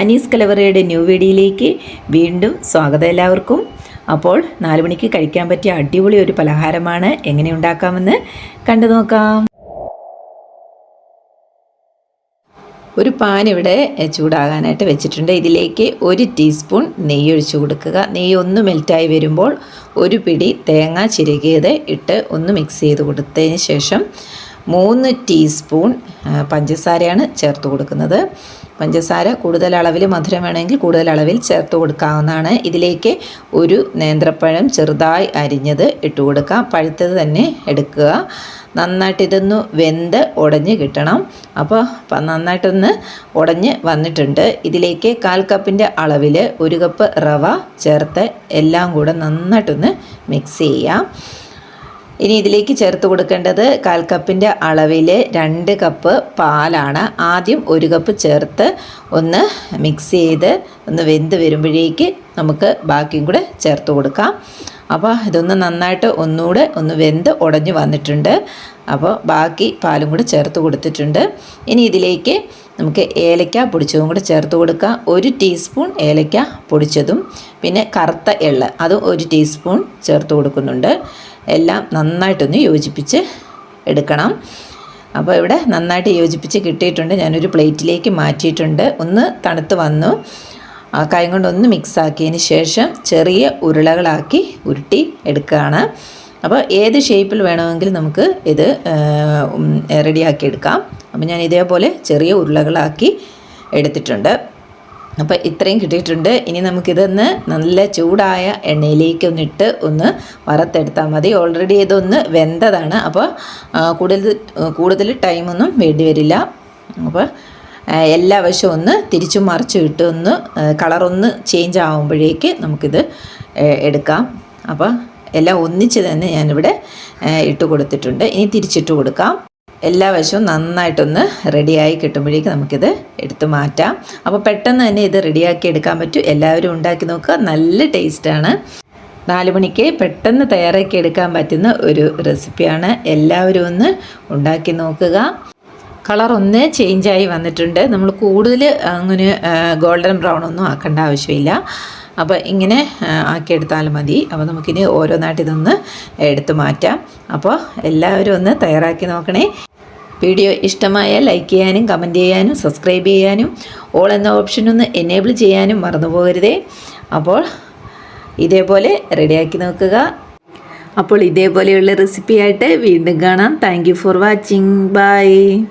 Anees കലവറയുടെ new വീഡിയോയിലേക്ക് വീണ്ടും സ്വാഗതം എല്ലാവർക്കും. അപ്പോൾ നാല് മണിക്ക് കഴിക്കാൻ പറ്റിയ അടിപൊളി ഒരു പലഹാരമാണ് എങ്ങനെ ഉണ്ടാക്കാമെന്ന് കണ്ടു നോക്കാം. ഒരു പാൻ ഇവിടെ ചൂടാകാനായിട്ട് വെച്ചിട്ടുണ്ട്. ഇതിലേക്ക് ഒരു ടീസ്പൂൺ നെയ്യ് ഒഴിച്ചു കൊടുക്കുക. നെയ്യ് ഒന്ന് മെൽറ്റായി വരുമ്പോൾ ഒരു പിടി തേങ്ങ ചിരകിയത് ഇട്ട് ഒന്ന് മിക്സ് ചെയ്ത് കൊടുത്തതിന് ശേഷം മൂന്ന് ടീസ്പൂൺ പഞ്ചസാരയാണ് ചേർത്ത് കൊടുക്കുന്നത്. പഞ്ചസാര കൂടുതൽ അളവിൽ മധുരം വേണമെങ്കിൽ കൂടുതൽ അളവിൽ ചേർത്ത് കൊടുക്കാവുന്നതാണ്. ഇതിലേക്ക് ഒരു നേന്ത്രപ്പഴം ചെറുതായി അരിഞ്ഞത് ഇട്ട് കൊടുക്കാം. പഴുത്തത് തന്നെ എടുക്കുക. നന്നായിട്ട് ഇതൊന്ന് വെന്ത് ഉടഞ്ഞ് കിട്ടണം. അപ്പോൾ നന്നായിട്ടൊന്ന് ഉടഞ്ഞ് വന്നിട്ടുണ്ട്. ഇതിലേക്ക് കാൽ കപ്പിന്റെ അളവിൽ ഒരു കപ്പ് റവ ചേർത്ത് എല്ലാം കൂടെ നന്നായിട്ടൊന്ന് മിക്സ് ചെയ്യാം. ഇനി ഇതിലേക്ക് ചേർത്ത് കൊടുക്കേണ്ടത് കാൽ കപ്പിന്റെ അളവിൽ രണ്ട് കപ്പ് പാലാണ്. ആദ്യം ഒരു കപ്പ് ചേർത്ത് ഒന്ന് മിക്സ് ചെയ്ത് ഒന്ന് വെന്ത് വരുമ്പോഴേക്ക് നമുക്ക് ബാക്കിയും കൂടെ ചേർത്ത് കൊടുക്കാം. അപ്പോൾ ഇതൊന്ന് നന്നായിട്ട് ഒന്നുകൂടെ ഒന്ന് വെന്ത് ഉടഞ്ഞു വന്നിട്ടുണ്ട്. അപ്പോൾ ബാക്കി പാലും കൂടെ ചേർത്ത് കൊടുത്തിട്ടുണ്ട്. ഇനി ഇതിലേക്ക് നമുക്ക് ഏലക്ക പൊടിച്ചതും കൂടെ ചേർത്ത് കൊടുക്കാം. ഒരു ടീസ്പൂൺ ഏലക്ക പൊടിച്ചതും പിന്നെ കറുത്ത എള്ള് അതും ഒരു ടീസ്പൂൺ ചേർത്ത് കൊടുക്കുന്നുണ്ട്. എല്ലാം നന്നായിട്ടൊന്ന് യോജിപ്പിച്ച് എടുക്കണം. അപ്പോൾ ഇവിടെ നന്നായിട്ട് യോജിപ്പിച്ച് കിട്ടിയിട്ടുണ്ട്. ഞാനൊരു പ്ലേറ്റിലേക്ക് മാറ്റിയിട്ടുണ്ട്. ഒന്ന് തണുത്ത് വന്നു. കൈ കൊണ്ടൊന്ന് മിക്സാക്കിയതിന് ശേഷം ചെറിയ ഉരുളകളാക്കി ഉരുട്ടി എടുക്കുകയാണ്. അപ്പോൾ ഏത് ഷേപ്പിൽ വേണമെങ്കിൽ നമുക്ക് ഇത് റെഡിയാക്കി എടുക്കാം. അപ്പോൾ ഞാൻ ഇതേപോലെ ചെറിയ ഉരുളകളാക്കി എടുത്തിട്ടുണ്ട്. അപ്പോൾ ഇത്രയും കിട്ടിയിട്ടുണ്ട്. ഇനി നമുക്കിതൊന്ന് നല്ല ചൂടായ എണ്ണയിലേക്ക് ഒന്നിട്ട് ഒന്ന് വറുത്തെടുത്താൽ മതി. ഓൾറെഡി ഇതൊന്ന് വെന്തതാണ്. അപ്പോൾ കൂടുതൽ കൂടുതൽ ടൈമൊന്നും വേണ്ടി വരില്ല. അപ്പോൾ എല്ലാ വശവും ഒന്ന് തിരിച്ചും മറിച്ചും ഇട്ട് ഒന്ന് കളറൊന്ന് ചേഞ്ച് ആകുമ്പോഴേക്ക് നമുക്കിത് എടുക്കാം. അപ്പോൾ എല്ലാം ഒന്നിച്ച് തന്നെ ഞാനിവിടെ ഇട്ട് കൊടുത്തിട്ടുണ്ട്. ഇനി തിരിച്ചിട്ട് കൊടുക്കാം. എല്ലാ വശവും നന്നായിട്ടൊന്ന് റെഡിയായി കിട്ടുമ്പോഴേക്ക് നമുക്കിത് എടുത്ത് മാറ്റാം. അപ്പോൾ പെട്ടെന്ന് തന്നെ ഇത് റെഡിയാക്കി എടുക്കാൻ പറ്റും. എല്ലാവരും ഉണ്ടാക്കി നോക്കുക. നല്ല ടേസ്റ്റാണ് നാല് മണിക്ക് പെട്ടെന്ന് തയ്യാറാക്കി എടുക്കാൻ പറ്റുന്ന ഒരു റെസിപ്പിയാണ് എല്ലാവരും ഒന്ന് ഉണ്ടാക്കി നോക്കുക. കളർ ഒന്ന് ചേഞ്ചായി വന്നിട്ടുണ്ട്. നമ്മൾ കൂടുതൽ അങ്ങനെ ഗോൾഡൻ ബ്രൗൺ ഒന്നും ആക്കേണ്ട ആവശ്യമില്ല. അപ്പോൾ ഇങ്ങനെ ആക്കിയെടുത്താൽ മതി. അപ്പോൾ നമുക്കിനി ഓരോന്നായിട്ട് ഇതൊന്ന് എടുത്തു മാറ്റാം. അപ്പോൾ എല്ലാവരും ഒന്ന് തയ്യാറാക്കി നോക്കണേ. വീഡിയോ ഇഷ്ടമായാൽ ലൈക്ക് ചെയ്യാനും കമന്റ് ചെയ്യാനും സബ്സ്ക്രൈബ് ചെയ്യാനും ഓൾ എന്ന ഓപ്ഷൻ ഒന്ന് എനേബിൾ ചെയ്യാനും മറന്നു പോകരുതേ അപ്പോൾ ഇതേപോലെ റെഡിയാക്കി നോക്കുക. അപ്പോൾ ഇതേപോലെയുള്ള റെസിപ്പിയായിട്ട് വീണ്ടും കാണാം. Thank for watching. ബൈ.